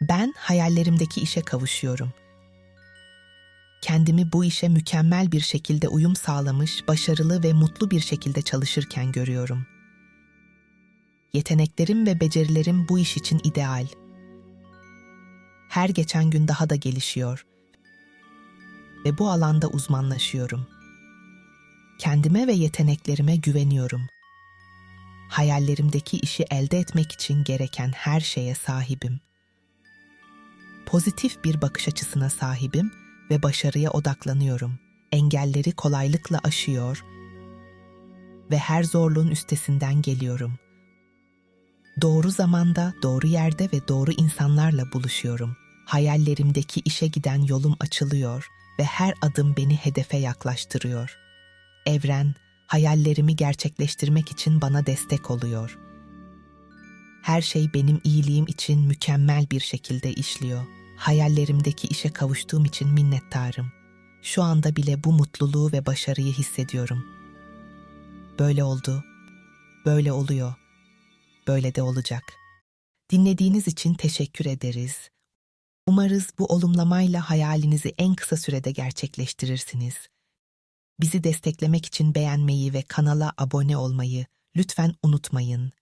Ben hayallerimdeki işe kavuşuyorum. Kendimi bu işe mükemmel bir şekilde uyum sağlamış, başarılı ve mutlu bir şekilde çalışırken görüyorum. Yeteneklerim ve becerilerim bu iş için ideal. Her geçen gün daha da gelişiyor ve bu alanda uzmanlaşıyorum. Kendime ve yeteneklerime güveniyorum. Hayallerimdeki işi elde etmek için gereken her şeye sahibim. Pozitif bir bakış açısına sahibim ve başarıya odaklanıyorum. Engelleri kolaylıkla aşıyor ve her zorluğun üstesinden geliyorum. Doğru zamanda, doğru yerde ve doğru insanlarla buluşuyorum. Hayallerimdeki işe giden yolum açılıyor ve her adım beni hedefe yaklaştırıyor. Evren, hayallerimi gerçekleştirmek için bana destek oluyor. Her şey benim iyiliğim için mükemmel bir şekilde işliyor. Hayallerimdeki işe kavuştuğum için minnettarım. Şu anda bile bu mutluluğu ve başarıyı hissediyorum. Böyle oldu, böyle oluyor, böyle de olacak. Dinlediğiniz için teşekkür ederiz. Umarız bu olumlamayla hayalinizi en kısa sürede gerçekleştirirsiniz. Bizi desteklemek için beğenmeyi ve kanala abone olmayı lütfen unutmayın.